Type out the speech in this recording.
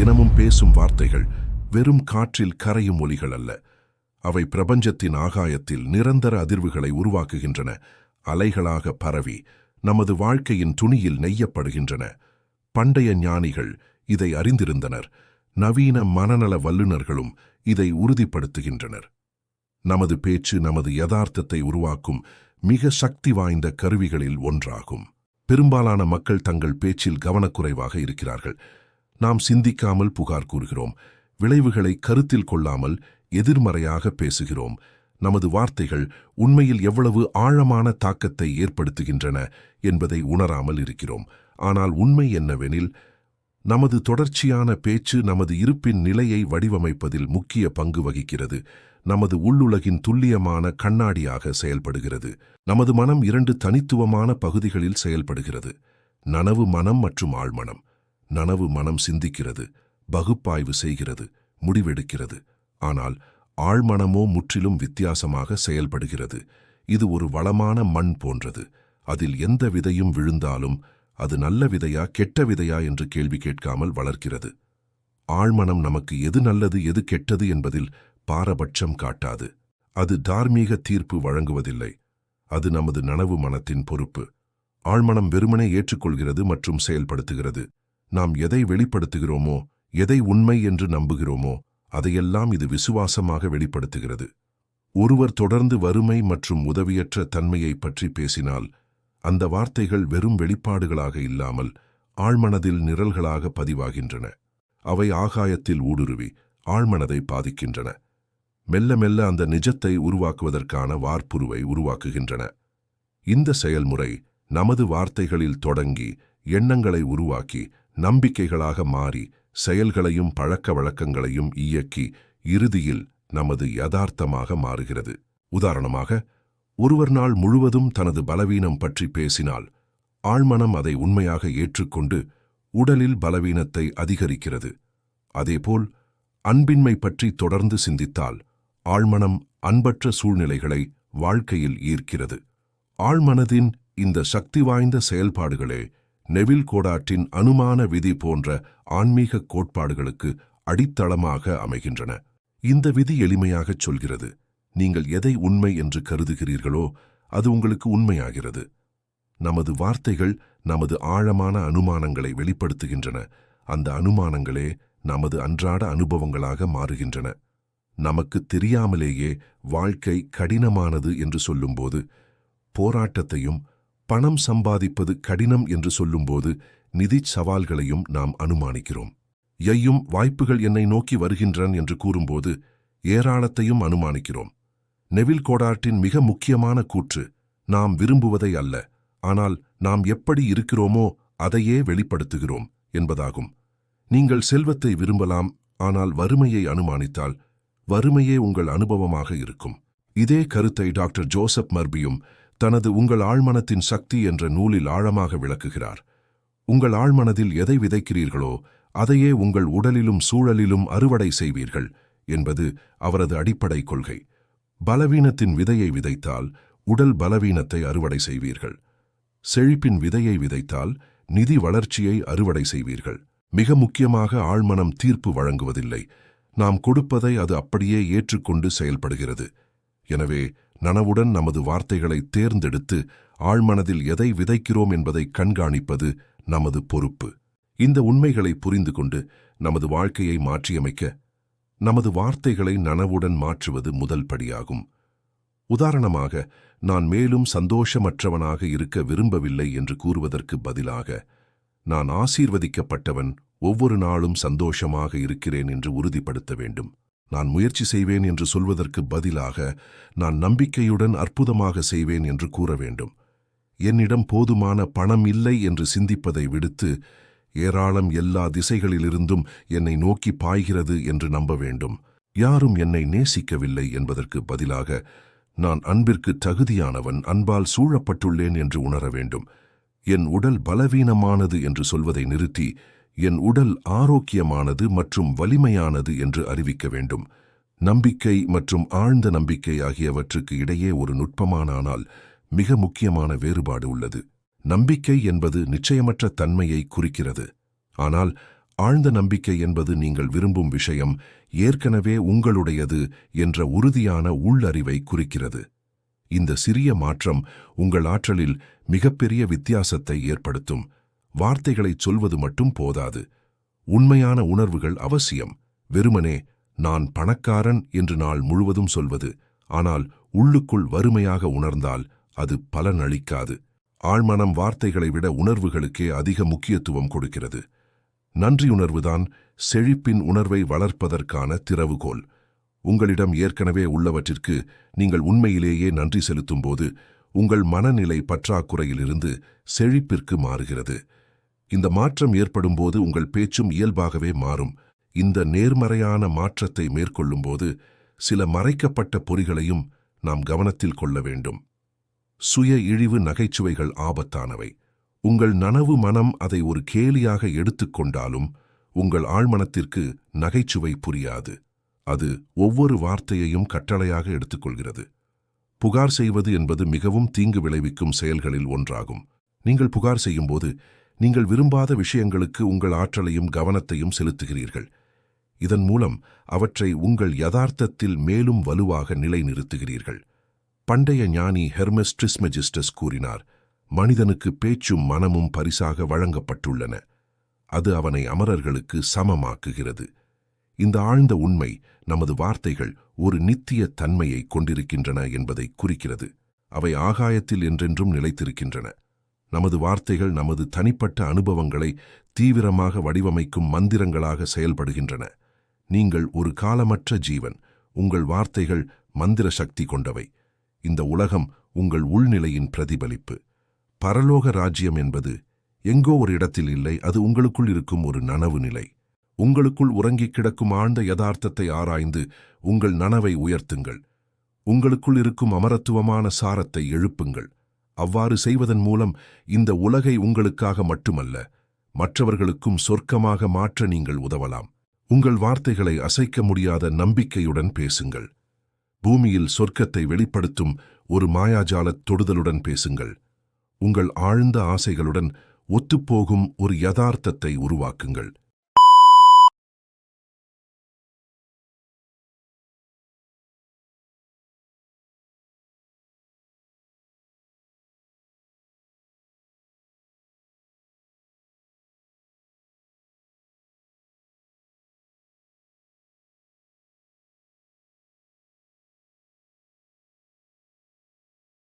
தினமும் பேசும் வார்த்தைகள் வெறும் காற்றில் கரையும் ஒலிகள் அல்ல. அவை பிரபஞ்சத்தின் ஆகாயத்தில் நிரந்தர அதிர்வுகளை உருவாக்குகின்றன. அலைகளாக பரவி நமது வாழ்க்கையின் துணியில் நெய்யப்படுகின்றன. பண்டைய ஞானிகள் இதை அறிந்திருந்தனர். நவீன மனநல வல்லுநர்களும் இதை உறுதிப்படுத்துகின்றனர். நமது பேச்சு நமது யதார்த்தத்தை உருவாக்கும் மிக சக்தி வாய்ந்த கருவிகளில் ஒன்றாகும். பெரும்பாலான மக்கள் தங்கள் பேச்சில் கவனக்குறைவாக இருக்கிறார்கள். நாம் சிந்திக்காமல் புகார் கூறுகிறோம். விளைவுகளை கருத்தில் கொள்ளாமல் எதிர்மறையாக பேசுகிறோம். நமது வார்த்தைகள் உண்மையில் எவ்வளவு ஆழமான தாக்கத்தை ஏற்படுத்துகின்றன என்பதை உணராமல் இருக்கிறோம். ஆனால் உண்மை என்னவெனில் நமது தொடர்ச்சியான பேச்சு நமது இருப்பின் நிலையை வடிவமைப்பதில் முக்கிய பங்கு வகிக்கிறது. நமது உள்ளுலகின் துல்லியமான கண்ணாடியாக செயல்படுகிறது. நமது மனம் இரண்டு தனித்துவமான பகுதிகளில் செயல்படுகிறது. நனவு மனம் மற்றும் ஆழ்மனம். நனவு மனம் சிந்திக்கிறது பகுப்பாய்வு செய்கிறது முடிவெடுக்கிறது. ஆனால் ஆழ்மனமோ முற்றிலும் வித்தியாசமாக செயல்படுகிறது. இது ஒரு வளமான மண் போன்றது. அதில் எந்த விதையும் விழுந்தாலும் அது நல்ல விதையா கெட்ட விதையா என்று கேள்வி கேட்காமல் வளர்க்கிறது. ஆழ்மனம் நமக்கு எது நல்லது எது கெட்டது என்பதில் பாரபட்சம் காட்டாது. அது தார்மீக தீர்ப்பு வழங்குவதில்லை. அது நமது நனவு மனத்தின் பொறுப்பு. ஆழ்மனம் வெறுமனே ஏற்றுக்கொள்கிறது மற்றும் செயல்படுத்துகிறது. நாம் எதை வெளிப்படுத்துகிறோமோ எதை உண்மை என்று நம்புகிறோமோ அதையெல்லாம் இது விசுவாசமாக வெளிப்படுத்துகிறது. ஒருவர் தொடர்ந்து வறுமை மற்றும் உதவியற்ற தன்மையை பற்றி பேசினால் அந்த வார்த்தைகள் வெறும் வெளிப்பாடுகளாக இல்லாமல் ஆழ்மனதில் நிரல்களாக பதிவாகின்றன. அவை ஆகாயத்தில் ஊடுருவி ஆழ்மனதை பாதிக்கின்றன. மெல்ல மெல்ல அந்த நிஜத்தை உருவாக்குவதற்கான வார்ப்புருவை உருவாக்குகின்றன. இந்த செயல்முறை நமது வார்த்தைகளில் தொடங்கி எண்ணங்களை உருவாக்கி நம்பிக்கைகளாக மாறி செயல்களையும் பழக்க வழக்கங்களையும் இயக்கி இறுதியில் நமது யதார்த்தமாக மாறுகிறது. உதாரணமாக ஒருவர் நாள் முழுவதும் தனது பலவீனம் பற்றி பேசினால் ஆழ்மனம் அதை உண்மையாக ஏற்றுக்கொண்டு உடலில் பலவீனத்தை அதிகரிக்கிறது. அதேபோல் அன்பின்மை பற்றி தொடர்ந்து சிந்தித்தால் ஆழ்மனம் அன்பற்ற சூழ்நிலைகளை வாழ்க்கையில் ஈர்க்கிறது. ஆழ்மனதின் இந்த சக்தி வாய்ந்த செயல்பாடுகளே நெவில் கோடாட்டின் அனுமான விதி போன்ற ஆன்மீக கோட்பாடுகளுக்கு அடித்தளமாக அமைகின்றன. இந்த விதி எளிமையாகச் சொல்கிறது. நீங்கள் எதை உண்மை என்று கருதுகிறீர்களோ அது உங்களுக்கு உண்மையாகிறது. நமது வார்த்தைகள் நமது ஆழமான அனுமானங்களை வெளிப்படுத்துகின்றன. அந்த அனுமானங்களே நமது அன்றாட அனுபவங்களாக மாறுகின்றன. நமக்கு தெரியாமலேயே வாழ்க்கை கடினமானது என்று சொல்லும்போது போராட்டத்தையும் பணம் சம்பாதிப்பது கடினம் என்று சொல்லும்போது நிதிச் சவால்களையும் நாம் அனுமானிக்கிறோம். ஐயும் வாய்ப்புகள் என்னை நோக்கி வருகின்றன என்று கூறும்போது ஏராளத்தையும் அனுமானிக்கிறோம். நெவில் கோடார்ட்டின் மிக முக்கியமான கூற்று நாம் விரும்புவதை அல்ல ஆனால் நாம் எப்படி இருக்கிறோமோ அதையே வெளிப்படுத்துகிறோம் என்பதாகும். நீங்கள் செல்வத்தை விரும்பலாம் ஆனால் வறுமையை அனுமானித்தால் வறுமையே உங்கள் அனுபவமாக இருக்கும். இதே கருத்தை டாக்டர் ஜோசப் மர்பியும் தனது உங்கள் ஆழ்மனத்தின் சக்தி என்ற நூலில் ஆழமாக விளக்குகிறார். உங்கள் ஆழ்மனதில் எதை விதைக்கிறீர்களோ அதையே உங்கள் உடலிலும் சூழலிலும் அறுவடை செய்வீர்கள் என்பது அவரது அடிப்படை கொள்கை. பலவீனத்தின் விதையை விதைத்தால் உடல் பலவீனத்தை அறுவடை செய்வீர்கள். செழிப்பின் விதையை விதைத்தால் நிதி வளர்ச்சியை அறுவடை செய்வீர்கள். மிக முக்கியமாக ஆழ்மனம் தீர்ப்பு வழங்குவதில்லை. நாம் கொடுப்பதை அது அப்படியே ஏற்றுக்கொண்டு செயல்படுகிறது. எனவே நனவுடன் நமது வார்த்தைகளை தேர்ந்தெடுத்து ஆழ்மனதில் எதை விதைக்கிறோம் என்பதை கண்காணிப்பது நமது பொறுப்பு. இந்த உண்மைகளை புரிந்து கொண்டு நமது வாழ்க்கையை மாற்றியமைக்க நமது வார்த்தைகளை நனவுடன் மாற்றுவது முதல் படியாகும். உதாரணமாக நான் மேலும் சந்தோஷமற்றவனாக இருக்க விரும்பவில்லை என்று கூறுவதற்கு பதிலாக நான் ஆசீர்வதிக்கப்பட்டவன் ஒவ்வொரு நாளும் சந்தோஷமாக இருக்கிறேன் என்று உறுதிப்படுத்த வேண்டும். நான் முயற்சி செய்வேன் என்று சொல்வதற்கு பதிலாக நான் நம்பிக்கையுடன் அற்புதமாக செய்வேன் என்று கூற வேண்டும். என்னிடம் போதுமான பணம் இல்லை என்று சிந்திப்பதை விடுத்து ஏராளம் எல்லா திசைகளிலிருந்தும் என்னை நோக்கி பாய்கிறது என்று நம்ப வேண்டும். யாரும் என்னை நேசிக்கவில்லை என்பதற்கு பதிலாக நான் அன்பிற்கு தகுதியானவன் அன்பால் சூழப்பட்டுள்ளேன் என்று உணர வேண்டும். என் உடல் பலவீனமானது என்று சொல்வதை நிறுத்தி என் உடல் ஆரோக்கியமானது மற்றும் வலிமையானது என்று அறிவிக்க வேண்டும். நம்பிக்கை மற்றும் ஆழ்ந்த நம்பிக்கை ஆகியவற்றுக்கு இடையே ஒரு நுட்பமானால் மிக முக்கியமான வேறுபாடு உள்ளது. நம்பிக்கை என்பது நிச்சயமற்ற தன்மையை குறிக்கிறது. ஆனால் ஆழ்ந்த நம்பிக்கை என்பது நீங்கள் விரும்பும் விஷயம் ஏற்கனவே உங்களுடையது என்ற உறுதியான உள்ளறிவை குறிக்கிறது. இந்த சிறிய மாற்றம் உங்கள் ஆற்றலில் மிகப்பெரிய வித்தியாசத்தை ஏற்படுத்தும். வார்த்தைகளை சொல்வது மட்டும் போதாது. உண்மையான உணர்வுகள் அவசியம். வெறுமனே நான் பணக்காரன் என்று நாள் முழுவதும் சொல்வது ஆனால் உள்ளுக்குள் வறுமையாக உணர்ந்தால் அது பலனளிக்காது. ஆழ்மனம் வார்த்தைகளை விட உணர்வுகளுக்கே அதிக முக்கியத்துவம் கொடுக்கிறது. நன்றியுணர்வுதான் செழிப்பின் உணர்வை வளர்ப்பதற்கான திறவுகோல். உங்களிடம் ஏற்கனவே உள்ளவற்றிற்கு நீங்கள் உண்மையிலேயே நன்றி செலுத்தும்போது உங்கள் மனநிலை பற்றாக்குறையிலிருந்து செழிப்பிற்கு மாறுகிறது. இந்த மாற்றம் ஏற்படும்போது உங்கள் பேச்சும் இயல்பாகவே மாறும். இந்த நேர்மறையான மாற்றத்தை மேற்கொள்ளும்போது சில மறைக்கப்பட்ட பொறிகளையும் நாம் கவனத்தில் கொள்ள வேண்டும். சுய இழிவு நகைச்சுவைகள் ஆபத்தானவை. உங்கள் நனவு மனம் அதை ஒரு கேலியாக எடுத்துக்கொண்டாலும் உங்கள் ஆழ்மனத்திற்கு நகைச்சுவை புரியாது. அது ஒவ்வொரு வார்த்தையையும் கட்டளையாக எடுத்துக்கொள்கிறது. புகார் செய்வது என்பது மிகவும் தீங்கு விளைவிக்கும் செயல்களில் ஒன்றாகும். நீங்கள் புகார் செய்யும்போது நீங்கள் விரும்பாத விஷயங்களுக்கு உங்கள் ஆற்றலையும் கவனத்தையும் செலுத்துகிறீர்கள். இதன் மூலம் அவற்றை உங்கள் யதார்த்தத்தில் மேலும் வலுவாக நிலைநிறுத்துகிறீர்கள். பண்டைய ஞானி ஹெர்மஸ் ட்ரிஸ்மெஜிஸ்டஸ் கூறினார் மனிதனுக்கு பேச்சும் மனமும் பரிசாக வழங்கப்பட்டுள்ளன. அது அவனை அமரர்களுக்கு சமமாக்குகிறது. இந்த ஆழ்ந்த உண்மை நமது வார்த்தைகள் ஒரு நித்திய தன்மையை கொண்டிருக்கின்றன என்பதை குறிக்கிறது. அவை ஆகாயத்தில் என்றென்றும் நிலைத்திருக்கின்றன. நமது வார்த்தைகள் நமது தனிப்பட்ட அனுபவங்களை தீவிரமாக வடிவமைக்கும் மந்திரங்களாக செயல்படுகின்றன. நீங்கள் ஒரு காலமற்ற ஜீவன் உங்கள் வார்த்தைகள் மந்திர சக்தி கொண்டவை. இந்த உலகம் உங்கள் உள்நிலையின் பிரதிபலிப்பு. பரலோக ராஜ்யம் என்பது எங்கோ ஒரு இடத்தில் இல்லை அது உங்களுக்குள் இருக்கும் ஒரு நனவு நிலை. உங்களுக்குள் உறங்கிக் கிடக்கும் ஆழ்ந்த யதார்த்தத்தை ஆராய்ந்து உங்கள் நனவை உயர்த்துங்கள். உங்களுக்குள் இருக்கும் அமரத்துவமான சாரத்தை எழுப்புங்கள். அவ்வாறு செய்வதன் மூலம் இந்த உலகை உங்களுக்காக மட்டுமல்ல மற்றவர்களுக்கும் சொர்க்கமாக மாற்ற நீங்கள் உதவலாம். உங்கள் வார்த்தைகளை அசைக்க முடியாத நம்பிக்கையுடன் பேசுங்கள். பூமியில் சொர்க்கத்தை வெளிப்படுத்தும் ஒரு மாயாஜாலத் தொடுதலுடன் பேசுங்கள். உங்கள் ஆழ்ந்த ஆசைகளுடன் ஒத்துப்போகும் ஒரு யதார்த்தத்தை உருவாக்குங்கள்.